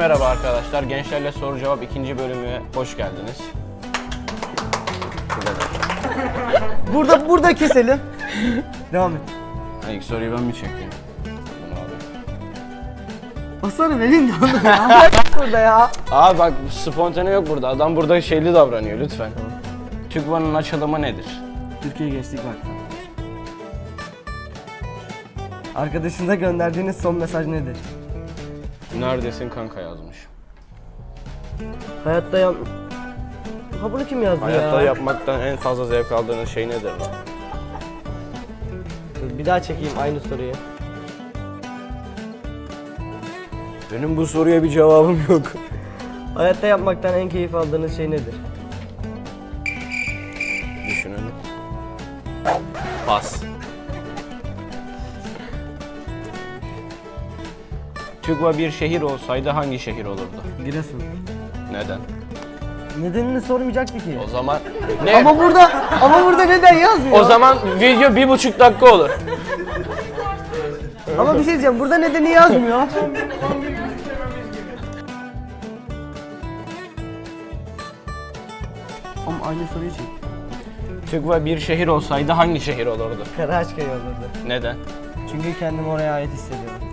merhaba arkadaşlar. Gençlerle soru cevap ikinci bölümüne hoş geldiniz. Bu kadar. Burada burada keselim. Devam et. Ha, ilk soruyu ben mi çekeyim? Bunu abi. Aslanım elin ya. Burada ya. Abi bak spontane yok burada. Adam burada şeyli davranıyor lütfen. TÜGVA'nın açılımı nedir? Türkiye Gençlik Vakfı. Arkadaşınıza gönderdiğiniz son mesaj nedir? Neredesin kanka yazmış. Hayatta yap... Ha bunu kim yazdı Hayatta ya? yapmaktan en fazla zevk aldığınız şey nedir? Dur, Bir daha çekeyim aynı soruyu. Benim bu soruya bir cevabım yok. Hayatta yapmaktan en keyif aldığınız şey nedir? Düşünelim. Pas. TÜGVA bir şehir olsaydı hangi şehir olurdu? Giresun. Neden? Nedenini sormayacaktı ki. O zaman ne? Ama burada ama burada neden yazmıyor? o zaman video bir buçuk dakika olur. Ama bir şey diyeceğim burada nedeni yazmıyor. Ama aynı soruyu çek. TÜGVA bir şehir olsaydı hangi şehir olurdu? Karaçkaya olurdu. Neden? Çünkü kendimi oraya ait hissediyorum.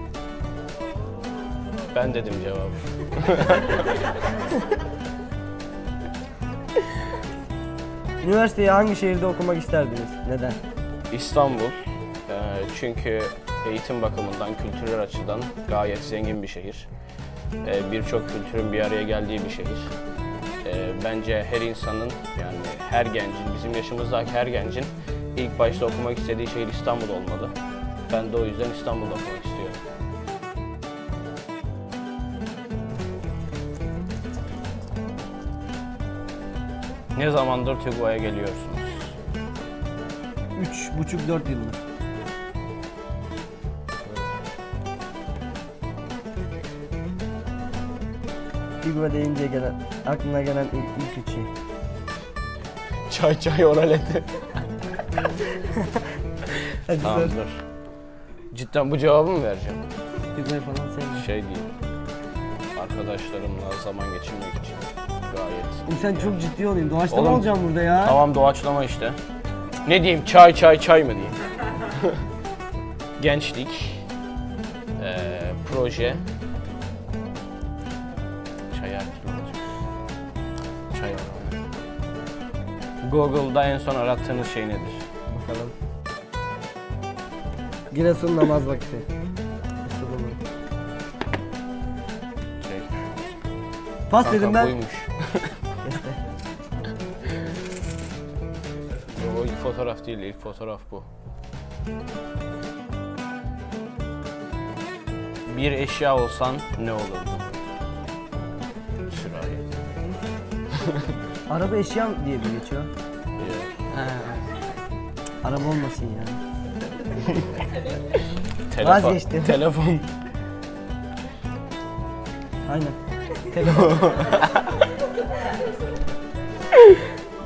Ben dedim cevabı. Üniversiteyi hangi şehirde okumak isterdiniz? Neden? İstanbul. Ee, çünkü eğitim bakımından, kültürel açıdan gayet zengin bir şehir. Ee, Birçok kültürün bir araya geldiği bir şehir. Ee, Bence her insanın, yani her gencin, bizim yaşımızdaki her gencin ilk başta okumak istediği şehir İstanbul olmalı. Ben de o yüzden İstanbul'da okumak istiyorum. Ne zamandır TÜGVA'ya geliyorsunuz? Üç buçuk dört yıldır. Figura deyince gelen, aklına gelen ilk, ilk üç şey. Çay çay oral eti. Hadi Tamam sor. dur. Cidden bu cevabı mı vereceğim? Figurayı falan sevmiyorum. Şey değil. Arkadaşlarımla zaman geçirmek için gayet. Oğlum sen çok ciddi olayım. Doğaçlama Oğlum, olacağım burada ya. Tamam doğaçlama işte. Ne diyeyim? Çay çay çay mı diyeyim? Gençlik. eee, proje. Çay her türlü olacak. Çay. Google'da en son arattığınız şey nedir? Bakalım. Giresun namaz vakti. Pas kanka dedim ben. buymuş. Yo, o ilk fotoğraf değil, ilk fotoğraf bu. Bir eşya olsan ne olurdu? Sürahi. Araba eşyam diye bir geçiyor. Yok. Araba olmasın ya. Telefon. Vazgeçtim. Telefon. Aynen. Telefon.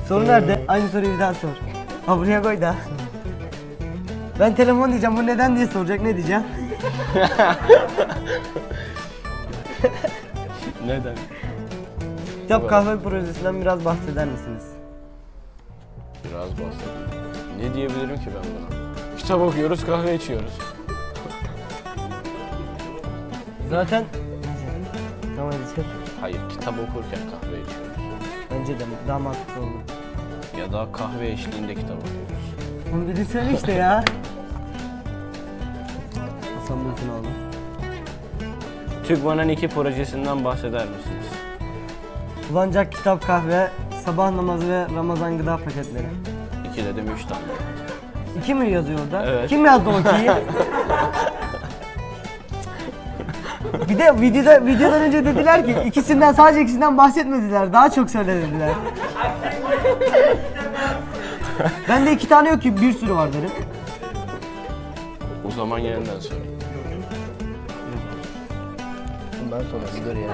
Soru nerede? Aynı soruyu bir daha sor. Ha buraya koy da. Ben telefon diyeceğim. Bu neden diye soracak. Ne diyeceğim? Neden? Kitap kahve projesinden biraz bahseder misiniz? Biraz bahsedeyim. Ne diyebilirim ki ben buna? Kitap okuyoruz, kahve içiyoruz. Zaten... Tamam hadi sor. Hayır, kitap okurken kahve içiyoruz. Bence de daha mantıklı oldu. Ya da kahve eşliğinde kitap okuyoruz. Onu dedi söyle işte ya. Hasan Bulut'un oğlu. TÜGVA'nın iki projesinden bahseder misiniz? Kullanacak kitap kahve, sabah namazı ve Ramazan gıda paketleri. İki dedim, üç tane. İki mi yazıyor orada? Evet. Kim yazdı o ikiyi? bir de videoda, videodan önce dediler ki ikisinden sadece ikisinden bahsetmediler. Daha çok söylediler. Bende iki tane yok ki bir sürü var derim. O zaman yeniden sorayım. Bundan sonra bir dur ya.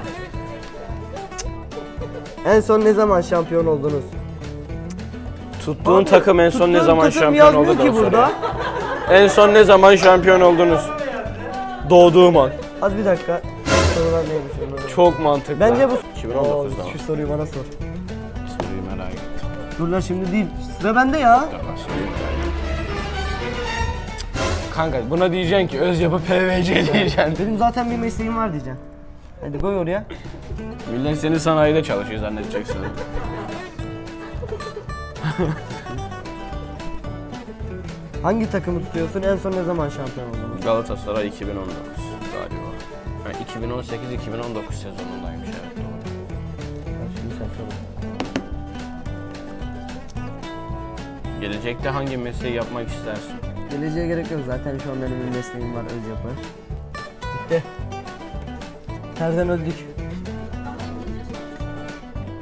En son ne zaman şampiyon oldunuz? Tuttuğun takım en son ne Tuttuğum zaman takım şampiyon yazmıyor oldu da ki o burada. En son ne zaman şampiyon oldunuz? Doğduğum an. Az bir dakika. sorular neymiş onları. Çok mantıklı. Bence bu... 2019'da Oo, mı? Şu soruyu bana sor. Soruyu merak ettim. Dur lan şimdi değil. Sıra bende ya. Tamam, soruyu merak ettim. Kanka buna diyeceksin ki öz yapı PVC diyeceksin. Benim zaten bir mesleğim var diyeceğim. Hadi koy oraya. Millet seni sanayide çalışıyor zannedeceksin. Hangi takımı tutuyorsun? En son ne zaman şampiyon oldunuz? Galatasaray 2019 galiba. Yani 2018-2019 sezonundaymış evet doğru. Şimdi sen sor. Gelecekte hangi mesleği yapmak istersin? Geleceğe gerek yok zaten şu an benim bir mesleğim var öz yapı. Bitti. Nereden öldük?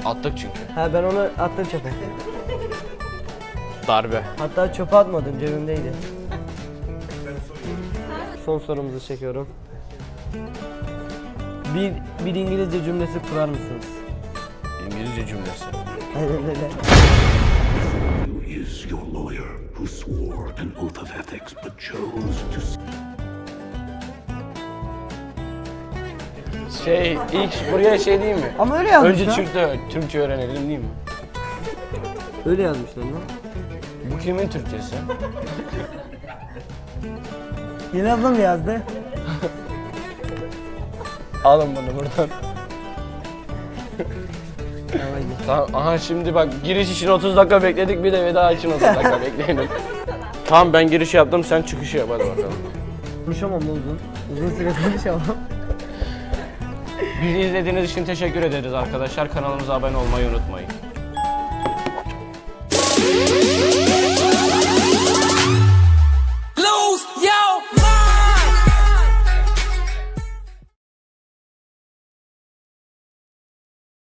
Attık çünkü. Ha ben onu attım çöpe. Darbe. Hatta çöpe atmadım cebimdeydi. Son sorumuzu çekiyorum. Bir, bir İngilizce cümlesi kurar mısınız? İngilizce cümlesi. Aynen öyle. Who is your lawyer who swore an oath of ethics but chose to Şey ilk buraya şey değil mi? Ama öyle yazmışlar. Önce Türkçe, Türkçe öğrenelim değil mi? Öyle yazmışlar lan. Bu kimin Türkçesi? Ablam yazdı. Alın bunu buradan. Tamam, aha şimdi bak giriş için 30 dakika bekledik bir de veda için 30 dakika bekleyelim. Tamam ben girişi yaptım sen çıkışı yap hadi bakalım. Konuşamam da uzun. Uzun süre konuşamam. Bizi izlediğiniz için teşekkür ederiz arkadaşlar. Kanalımıza abone olmayı unutmayın.